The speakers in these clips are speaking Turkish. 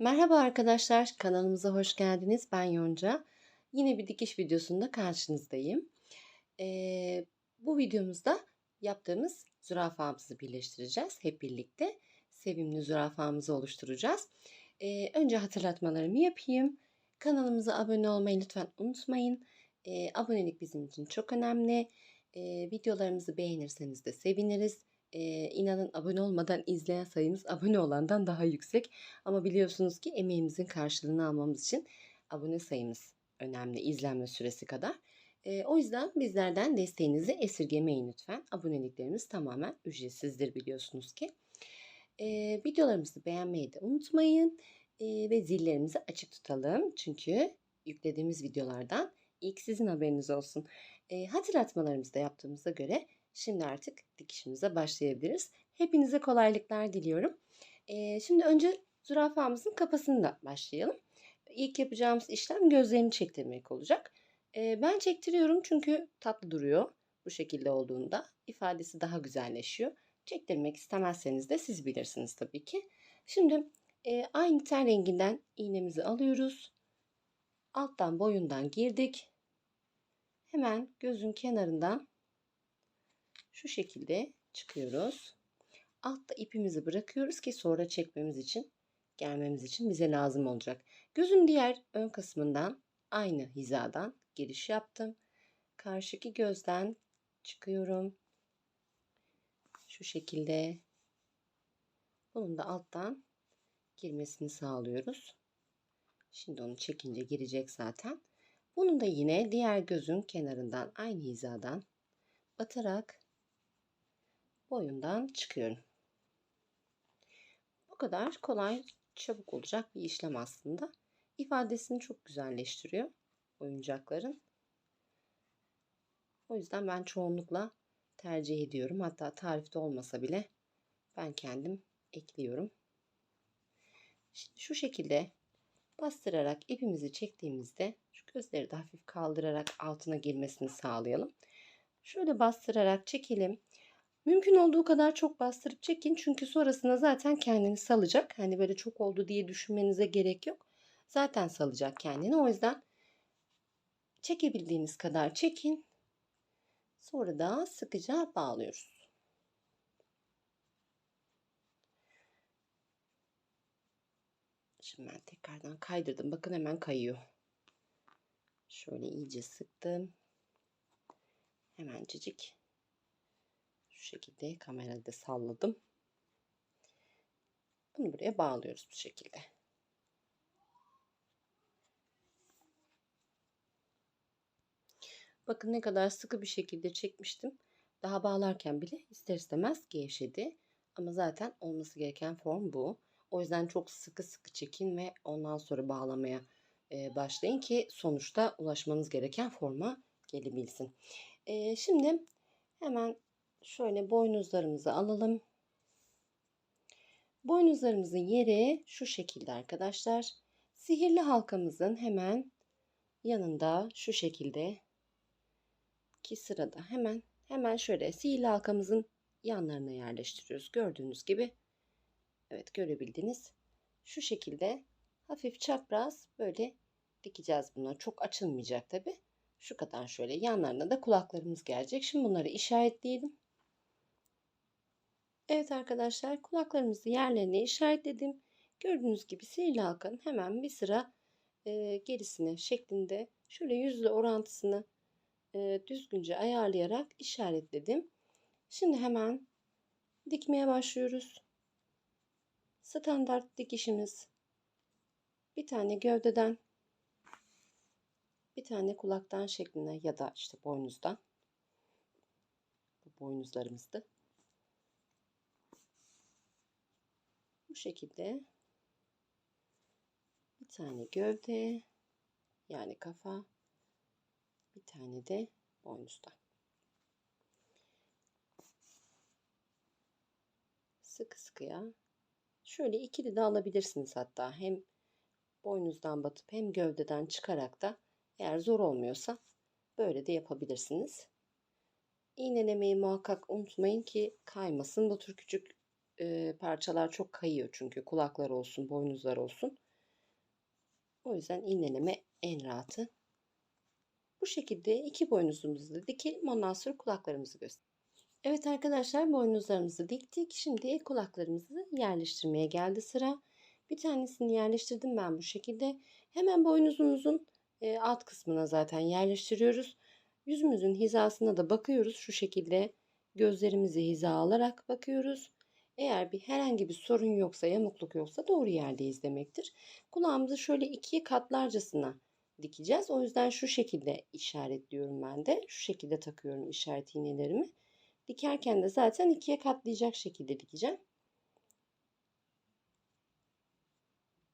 Merhaba arkadaşlar, kanalımıza hoş geldiniz. Ben Yonca. Yine bir dikiş videosunda karşınızdayım. Ee, bu videomuzda yaptığımız zürafamızı birleştireceğiz. Hep birlikte sevimli zürafamızı oluşturacağız. Ee, önce hatırlatmalarımı yapayım. Kanalımıza abone olmayı lütfen unutmayın. Ee, abonelik bizim için çok önemli. Ee, videolarımızı beğenirseniz de seviniriz. Ee, inanın abone olmadan izleyen sayımız abone olandan daha yüksek. Ama biliyorsunuz ki emeğimizin karşılığını almamız için abone sayımız önemli izlenme süresi kadar. Ee, o yüzden bizlerden desteğinizi esirgemeyin lütfen. Aboneliklerimiz tamamen ücretsizdir biliyorsunuz ki. Ee, videolarımızı beğenmeyi de unutmayın. Ee, ve zillerimizi açık tutalım. Çünkü yüklediğimiz videolardan ilk sizin haberiniz olsun. Ee, hatırlatmalarımızı da yaptığımıza göre şimdi artık dikişimize başlayabiliriz. Hepinize kolaylıklar diliyorum. Ee, şimdi önce zürafamızın kafasında başlayalım. İlk yapacağımız işlem gözlerini çektirmek olacak. Ee, ben çektiriyorum çünkü tatlı duruyor. Bu şekilde olduğunda ifadesi daha güzelleşiyor. Çektirmek istemezseniz de siz bilirsiniz tabii ki. Şimdi e, aynı ten renginden iğnemizi alıyoruz. Alttan boyundan girdik. Hemen gözün kenarından şu şekilde çıkıyoruz. Altta ipimizi bırakıyoruz ki sonra çekmemiz için, gelmemiz için bize lazım olacak. Gözün diğer ön kısmından aynı hizadan giriş yaptım. Karşıki gözden çıkıyorum. Şu şekilde. Bunun da alttan girmesini sağlıyoruz. Şimdi onu çekince girecek zaten. Bunun da yine diğer gözün kenarından aynı hizadan batarak boyundan çıkıyorum. Bu kadar kolay, çabuk olacak bir işlem aslında. İfadesini çok güzelleştiriyor oyuncakların. O yüzden ben çoğunlukla tercih ediyorum. Hatta tarifte olmasa bile ben kendim ekliyorum. Şimdi şu şekilde bastırarak ipimizi çektiğimizde şu gözleri de hafif kaldırarak altına girmesini sağlayalım. Şöyle bastırarak çekelim. Mümkün olduğu kadar çok bastırıp çekin. Çünkü sonrasında zaten kendini salacak. Hani böyle çok oldu diye düşünmenize gerek yok. Zaten salacak kendini. O yüzden çekebildiğiniz kadar çekin. Sonra da sıkıca bağlıyoruz. Şimdi ben tekrardan kaydırdım. Bakın hemen kayıyor. Şöyle iyice sıktım. Hemencik şu şekilde kamerada salladım. Bunu buraya bağlıyoruz bu şekilde. Bakın ne kadar sıkı bir şekilde çekmiştim. Daha bağlarken bile ister istemez gevşedi. Ama zaten olması gereken form bu. O yüzden çok sıkı sıkı çekin ve ondan sonra bağlamaya başlayın ki sonuçta ulaşmanız gereken forma gelebilsin. Şimdi hemen şöyle boynuzlarımızı alalım. Boynuzlarımızın yeri şu şekilde arkadaşlar. Sihirli halkamızın hemen yanında şu şekilde ki sırada hemen hemen şöyle sihirli halkamızın yanlarına yerleştiriyoruz. Gördüğünüz gibi evet görebildiniz. Şu şekilde hafif çapraz böyle dikeceğiz bunları. Çok açılmayacak tabi. Şu kadar şöyle yanlarına da kulaklarımız gelecek. Şimdi bunları işaretleyelim. Evet arkadaşlar kulaklarımızı yerlerine işaretledim. Gördüğünüz gibi sihirli halkanın hemen bir sıra e, gerisine şeklinde şöyle yüzde orantısını e, düzgünce ayarlayarak işaretledim. Şimdi hemen dikmeye başlıyoruz. Standart dikişimiz bir tane gövdeden bir tane kulaktan şeklinde ya da işte boynuzdan bu boynuzlarımızdı. Bu şekilde bir tane gövde yani kafa bir tane de boynuzdan. Sıkı sıkıya şöyle ikili de alabilirsiniz hatta hem boynuzdan batıp hem gövdeden çıkarak da eğer zor olmuyorsa böyle de yapabilirsiniz. İğnelemeyi muhakkak unutmayın ki kaymasın. Bu tür küçük e, parçalar çok kayıyor çünkü kulaklar olsun, boynuzlar olsun. O yüzden iğneleme en rahatı. Bu şekilde iki boynuzumuzu da dikelim. Ondan sonra kulaklarımızı göster. Evet arkadaşlar boynuzlarımızı diktik. Şimdi kulaklarımızı yerleştirmeye geldi sıra. Bir tanesini yerleştirdim ben bu şekilde. Hemen boynuzumuzun alt kısmına zaten yerleştiriyoruz. Yüzümüzün hizasına da bakıyoruz. Şu şekilde gözlerimizi hiza alarak bakıyoruz. Eğer bir herhangi bir sorun yoksa, yamukluk yoksa doğru yerdeyiz demektir. Kulağımızı şöyle ikiye katlarcasına dikeceğiz. O yüzden şu şekilde işaretliyorum ben de. Şu şekilde takıyorum işaret iğnelerimi. Dikerken de zaten ikiye katlayacak şekilde dikeceğim.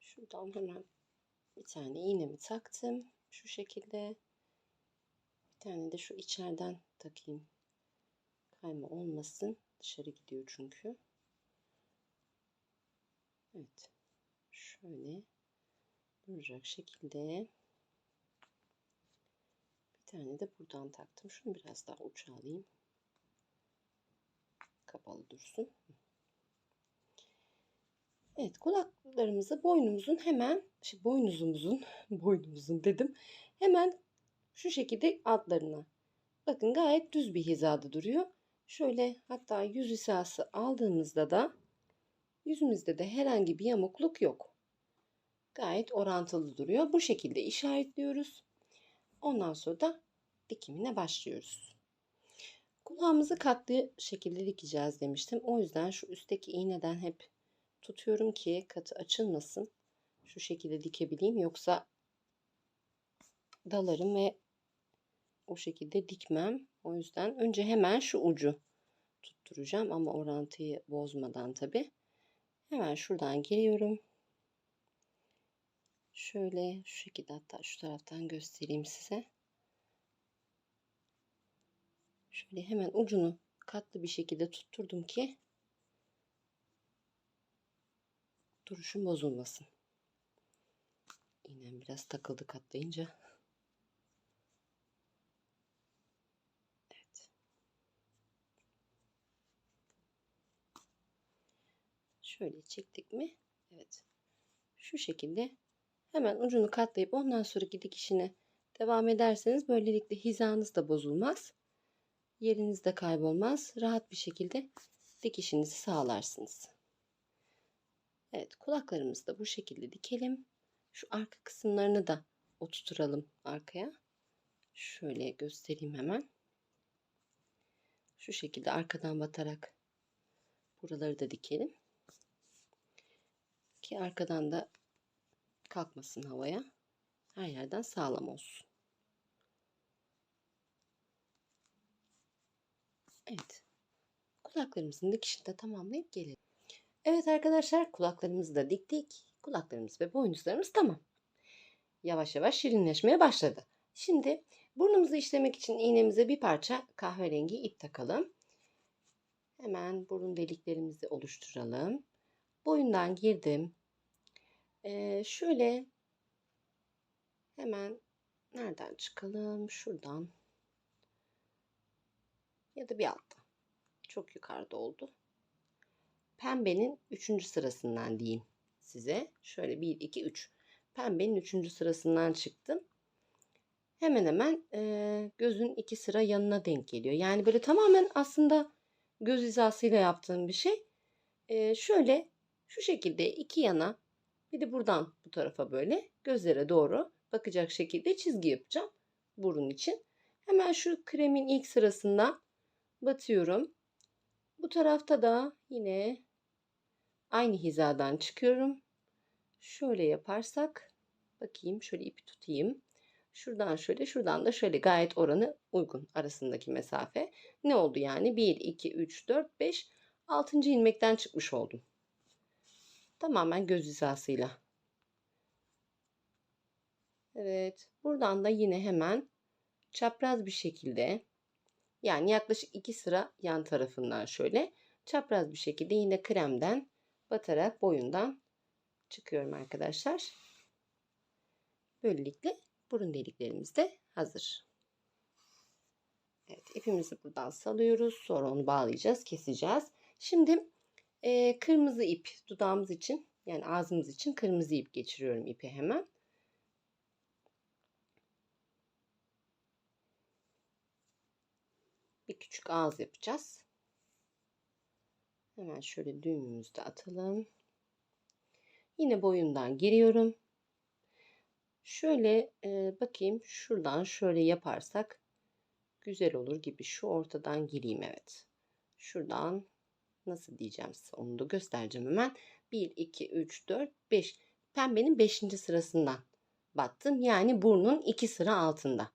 Şuradan hemen bir tane iğnemi taktım. Şu şekilde. Bir tane de şu içeriden takayım. Kayma olmasın. Dışarı gidiyor çünkü. Evet. Şöyle duracak şekilde. Bir tane de buradan taktım. Şunu biraz daha uç alayım. Kapalı dursun. Evet kulaklarımızı boynumuzun hemen şey, boynuzumuzun boynumuzun dedim. Hemen şu şekilde altlarına. Bakın gayet düz bir hizada duruyor. Şöyle hatta yüz hizası aldığımızda da yüzümüzde de herhangi bir yamukluk yok. Gayet orantılı duruyor. Bu şekilde işaretliyoruz. Ondan sonra da dikimine başlıyoruz. Kulağımızı katlı şekilde dikeceğiz demiştim. O yüzden şu üstteki iğneden hep tutuyorum ki katı açılmasın. Şu şekilde dikebileyim yoksa dalarım ve o şekilde dikmem. O yüzden önce hemen şu ucu tutturacağım ama orantıyı bozmadan tabi. Hemen şuradan giriyorum. Şöyle şu şekilde hatta şu taraftan göstereyim size. Şöyle hemen ucunu katlı bir şekilde tutturdum ki duruşum bozulmasın. İğnem biraz takıldı katlayınca. Evet. Şöyle çektik mi? Evet. Şu şekilde hemen ucunu katlayıp ondan sonraki dikişine devam ederseniz böylelikle hizanız da bozulmaz. Yeriniz de kaybolmaz. Rahat bir şekilde dikişinizi sağlarsınız. Evet kulaklarımızı da bu şekilde dikelim. Şu arka kısımlarını da oturtalım arkaya. Şöyle göstereyim hemen. Şu şekilde arkadan batarak buraları da dikelim. Ki arkadan da kalkmasın havaya. Her yerden sağlam olsun. Evet. Kulaklarımızın dikişini de tamamlayıp gelelim. Evet arkadaşlar kulaklarımızı da diktik. Kulaklarımız ve boynuzlarımız tamam. Yavaş yavaş şirinleşmeye başladı. Şimdi burnumuzu işlemek için iğnemize bir parça kahverengi ip takalım. Hemen burun deliklerimizi oluşturalım. Boyundan girdim. Ee, şöyle hemen nereden çıkalım? Şuradan ya da bir altta. Çok yukarıda oldu. Pembenin 3. sırasından diyeyim size. Şöyle 1, 2, 3. Pembenin 3. sırasından çıktım. Hemen hemen e, gözün iki sıra yanına denk geliyor. Yani böyle tamamen aslında göz hizasıyla yaptığım bir şey. E, şöyle şu şekilde iki yana bir de buradan bu tarafa böyle gözlere doğru bakacak şekilde çizgi yapacağım burun için. Hemen şu kremin ilk sırasında batıyorum. Bu tarafta da yine aynı hizadan çıkıyorum. Şöyle yaparsak bakayım şöyle ipi tutayım. Şuradan şöyle şuradan da şöyle gayet oranı uygun arasındaki mesafe. Ne oldu yani? 1, 2, 3, 4, 5, 6. ilmekten çıkmış oldum. Tamamen göz hizasıyla. Evet. Buradan da yine hemen çapraz bir şekilde yani yaklaşık iki sıra yan tarafından şöyle çapraz bir şekilde yine kremden batarak boyundan çıkıyorum arkadaşlar. Böylelikle burun deliklerimiz de hazır. Evet ipimizi buradan salıyoruz. Sonra onu bağlayacağız, keseceğiz. Şimdi e, kırmızı ip dudağımız için yani ağzımız için kırmızı ip geçiriyorum ipi hemen. Bir küçük ağız yapacağız. Hemen şöyle düğümümüzü de atalım. Yine boyundan giriyorum. Şöyle e, bakayım şuradan şöyle yaparsak güzel olur gibi. Şu ortadan gireyim evet. Şuradan nasıl diyeceğim size onu da göstereceğim hemen. 1, 2, 3, 4, 5. Pembenin 5. sırasından battım. Yani burnun 2 sıra altında.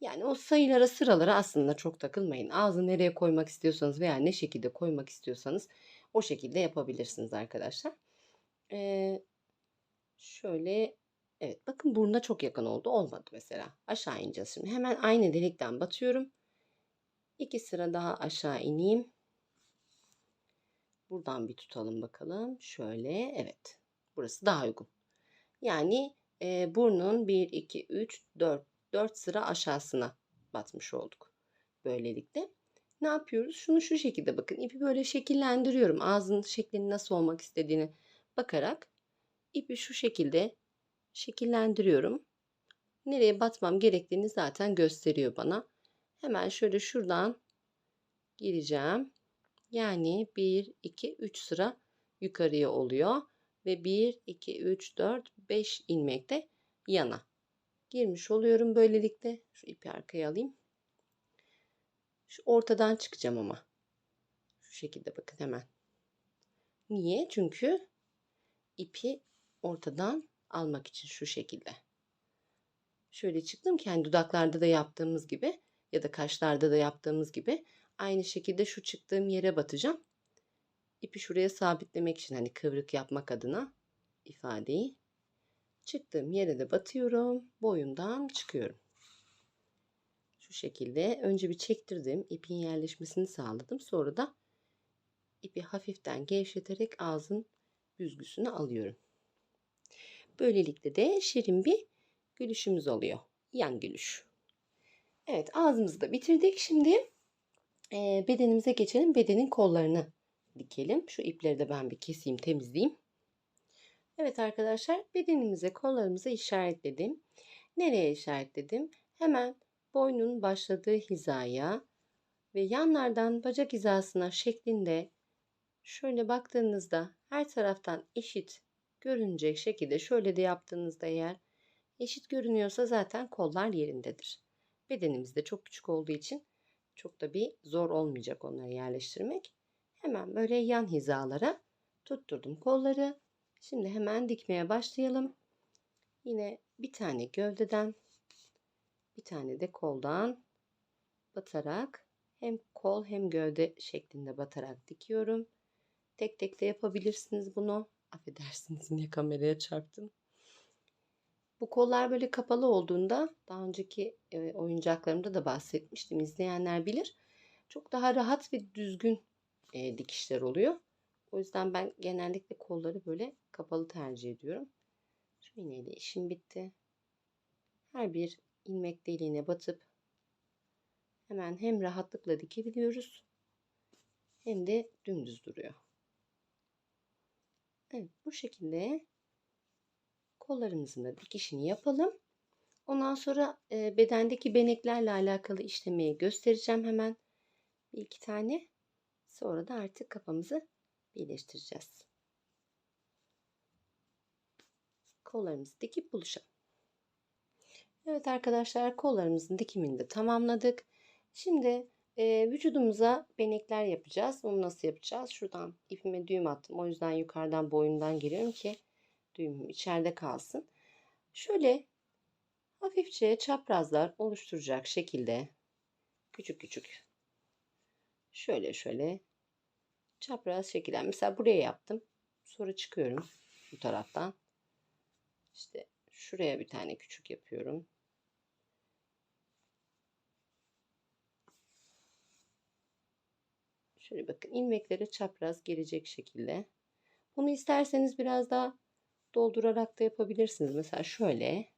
Yani o sayılara sıralara aslında çok takılmayın. Ağzı nereye koymak istiyorsanız veya ne şekilde koymak istiyorsanız o şekilde yapabilirsiniz arkadaşlar. Ee, şöyle evet bakın burnuna çok yakın oldu. Olmadı mesela. Aşağı ineceğiz şimdi. Hemen aynı delikten batıyorum. İki sıra daha aşağı ineyim. Buradan bir tutalım bakalım. Şöyle evet. Burası daha uygun. Yani e, burnun 1, 2, 3, 4, 4 sıra aşağısına batmış olduk. Böylelikle ne yapıyoruz? Şunu şu şekilde bakın. İpi böyle şekillendiriyorum. Ağzın şeklini nasıl olmak istediğini bakarak ipi şu şekilde şekillendiriyorum. Nereye batmam gerektiğini zaten gösteriyor bana. Hemen şöyle şuradan gireceğim. Yani 1, 2, 3 sıra yukarıya oluyor. Ve 1, 2, 3, 4, 5 ilmekte yana. Girmiş oluyorum böylelikle. Şu ipi arkaya alayım. Şu ortadan çıkacağım ama. Şu şekilde bakın hemen. Niye? Çünkü ipi ortadan almak için şu şekilde. Şöyle çıktım ki hani dudaklarda da yaptığımız gibi ya da kaşlarda da yaptığımız gibi aynı şekilde şu çıktığım yere batacağım. İpi şuraya sabitlemek için hani kıvrık yapmak adına ifadeyi çıktığım yere de batıyorum. Boyundan çıkıyorum. Şu şekilde önce bir çektirdim. ipin yerleşmesini sağladım. Sonra da ipi hafiften gevşeterek ağzın büzgüsünü alıyorum. Böylelikle de şirin bir gülüşümüz oluyor. Yan gülüş. Evet ağzımızı da bitirdik. Şimdi e, bedenimize geçelim. Bedenin kollarını dikelim. Şu ipleri de ben bir keseyim temizleyeyim. Evet arkadaşlar bedenimize kollarımızı işaretledim. Nereye işaretledim? Hemen boynun başladığı hizaya ve yanlardan bacak hizasına şeklinde şöyle baktığınızda her taraftan eşit görünecek şekilde şöyle de yaptığınızda eğer eşit görünüyorsa zaten kollar yerindedir. Bedenimiz de çok küçük olduğu için çok da bir zor olmayacak onları yerleştirmek. Hemen böyle yan hizalara tutturdum kolları. Şimdi hemen dikmeye başlayalım. Yine bir tane gövdeden bir tane de koldan batarak hem kol hem gövde şeklinde batarak dikiyorum. Tek tek de yapabilirsiniz bunu. Affedersiniz niye kameraya çarptım. Bu kollar böyle kapalı olduğunda daha önceki oyuncaklarımda da bahsetmiştim. İzleyenler bilir. Çok daha rahat ve düzgün e, dikişler oluyor. O yüzden ben genellikle kolları böyle kapalı tercih ediyorum. Şu iğneyle işim bitti. Her bir ilmek deliğine batıp hemen hem rahatlıkla dikebiliyoruz hem de dümdüz duruyor. Evet bu şekilde kollarımızın da dikişini yapalım. Ondan sonra e, bedendeki beneklerle alakalı işlemeyi göstereceğim hemen. Bir iki tane. Sonra da artık kafamızı birleştireceğiz. Kollarımızı dikip buluşalım. Evet arkadaşlar kollarımızın dikimini de tamamladık. Şimdi e, vücudumuza benekler yapacağız. Onu nasıl yapacağız? Şuradan ipime düğüm attım. O yüzden yukarıdan boyundan giriyorum ki düğümüm içeride kalsın. Şöyle hafifçe çaprazlar oluşturacak şekilde küçük küçük şöyle şöyle çapraz şekilde mesela buraya yaptım. Sonra çıkıyorum bu taraftan. İşte şuraya bir tane küçük yapıyorum. Şöyle bakın ilmeklere çapraz gelecek şekilde. Bunu isterseniz biraz daha doldurarak da yapabilirsiniz. Mesela şöyle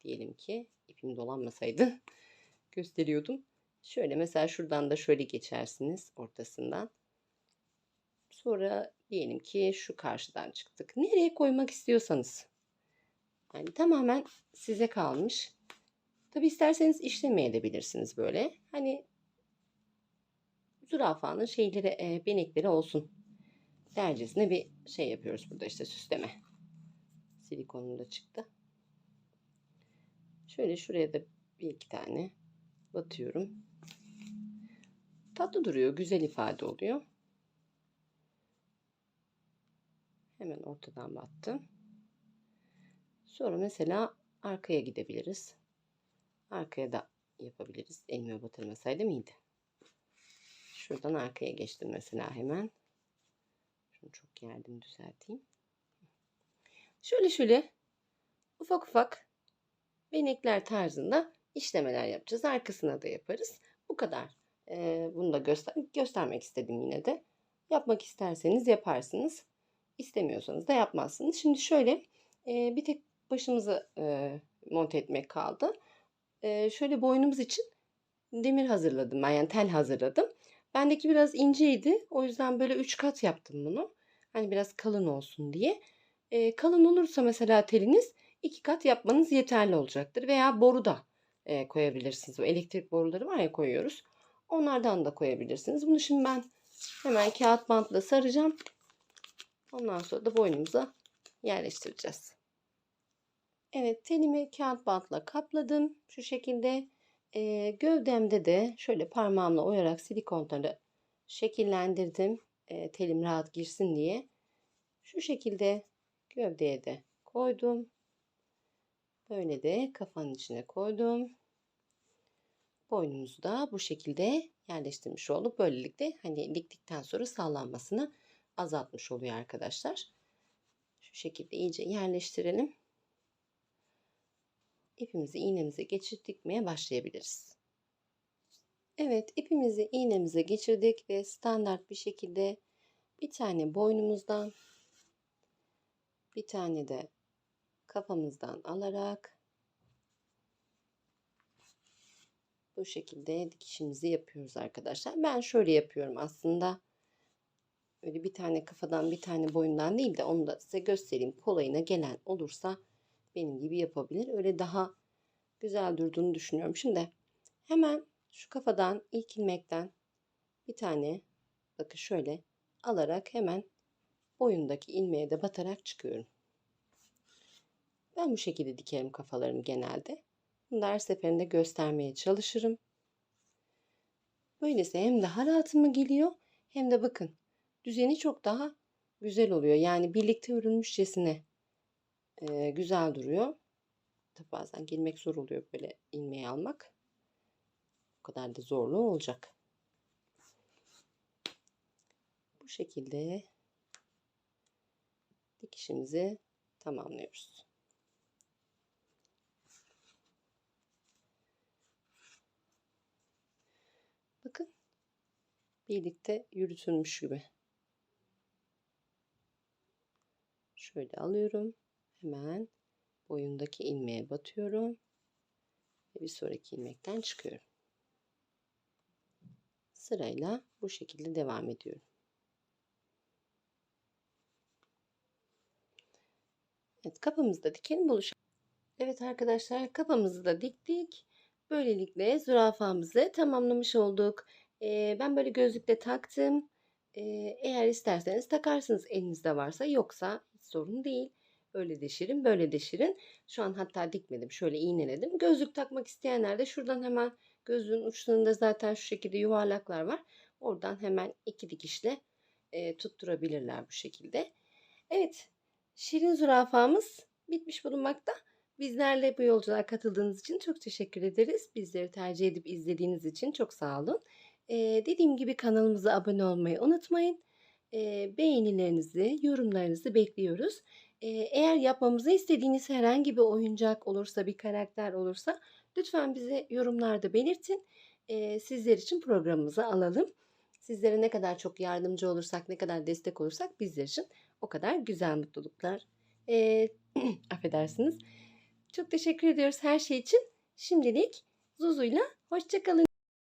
diyelim ki ipim dolanmasaydı gösteriyordum. Şöyle mesela şuradan da şöyle geçersiniz ortasından. Sonra diyelim ki şu karşıdan çıktık. Nereye koymak istiyorsanız. Yani tamamen size kalmış. Tabi isterseniz işlemeye de bilirsiniz böyle. Hani zürafanın şeyleri, e, benekleri olsun. Dercesine bir şey yapıyoruz burada işte süsleme. Silikonum da çıktı. Şöyle şuraya da bir iki tane batıyorum. Tatlı duruyor, güzel ifade oluyor. Hemen ortadan battım. Sonra mesela arkaya gidebiliriz. Arkaya da yapabiliriz. Elime batırmasaydım iyiydi. Şuradan arkaya geçtim mesela hemen. Şunu çok gerdim düzelteyim. Şöyle şöyle ufak ufak benekler tarzında işlemeler yapacağız. Arkasına da yaparız. Bu kadar. Ee, bunu da göster göstermek istedim yine de. Yapmak isterseniz yaparsınız. İstemiyorsanız da yapmazsınız. Şimdi şöyle e, bir tek başımızı e, monte etmek kaldı. E, şöyle boynumuz için demir hazırladım ben yani tel hazırladım. Bendeki biraz inceydi. O yüzden böyle 3 kat yaptım bunu. Hani biraz kalın olsun diye. E, kalın olursa mesela teliniz iki kat yapmanız yeterli olacaktır. Veya boru da e, koyabilirsiniz. O elektrik boruları var ya koyuyoruz. Onlardan da koyabilirsiniz. Bunu şimdi ben hemen kağıt bantla saracağım. Ondan sonra da boynumuza yerleştireceğiz. Evet telimi kağıt bantla kapladım. Şu şekilde e, gövdemde de şöyle parmağımla oyarak silikonları şekillendirdim. E, telim rahat girsin diye. Şu şekilde gövdeye de koydum. Böyle de kafanın içine koydum. Boynumuzu da bu şekilde yerleştirmiş olduk. Böylelikle hani diktikten sonra sallanmasını azaltmış oluyor arkadaşlar. Şu şekilde iyice yerleştirelim. İpimizi iğnemize geçirip dikmeye başlayabiliriz. Evet ipimizi iğnemize geçirdik ve standart bir şekilde bir tane boynumuzdan bir tane de kafamızdan alarak bu şekilde dikişimizi yapıyoruz arkadaşlar. Ben şöyle yapıyorum aslında. Öyle bir tane kafadan bir tane boyundan değil de onu da size göstereyim. Kolayına gelen olursa benim gibi yapabilir. Öyle daha güzel durduğunu düşünüyorum. Şimdi hemen şu kafadan ilk ilmekten bir tane bakın şöyle alarak hemen boyundaki ilmeğe de batarak çıkıyorum. Ben bu şekilde dikerim kafalarını genelde. Bunu da her seferinde göstermeye çalışırım. Böylesi hem daha rahatıma geliyor hem de bakın düzeni çok daha güzel oluyor. Yani birlikte örülmüşçesine e, güzel duruyor. Tabi bazen girmek zor oluyor böyle ilmeği almak. O kadar da zorlu olacak. Bu şekilde dikişimizi tamamlıyoruz. Bakın birlikte yürütülmüş gibi. Şöyle alıyorum. Hemen boyundaki ilmeğe batıyorum. Ve bir sonraki ilmekten çıkıyorum. Sırayla bu şekilde devam ediyorum. Evet kapımızda dikelim buluşalım. Evet arkadaşlar kapımızı da diktik. Böylelikle zürafamızı tamamlamış olduk. Ee, ben böyle gözlükle taktım. Ee, eğer isterseniz takarsınız elinizde varsa yoksa hiç sorun değil. Öyle deşirin böyle deşirin. Şu an hatta dikmedim şöyle iğneledim. Gözlük takmak isteyenler de şuradan hemen gözlüğün uçlarında zaten şu şekilde yuvarlaklar var. Oradan hemen iki dikişle e, tutturabilirler bu şekilde. Evet şirin zürafamız bitmiş bulunmakta. Bizlerle bu yolculuğa katıldığınız için çok teşekkür ederiz. Bizleri tercih edip izlediğiniz için çok sağ olun. Ee, dediğim gibi kanalımıza abone olmayı unutmayın. Ee, beğenilerinizi, yorumlarınızı bekliyoruz. Ee, eğer yapmamızı istediğiniz herhangi bir oyuncak olursa, bir karakter olursa lütfen bize yorumlarda belirtin. Ee, sizler için programımıza alalım. Sizlere ne kadar çok yardımcı olursak, ne kadar destek olursak bizler için o kadar güzel mutluluklar. Ee, affedersiniz. Çok teşekkür ediyoruz her şey için. Şimdilik Zuzu'yla hoşçakalın.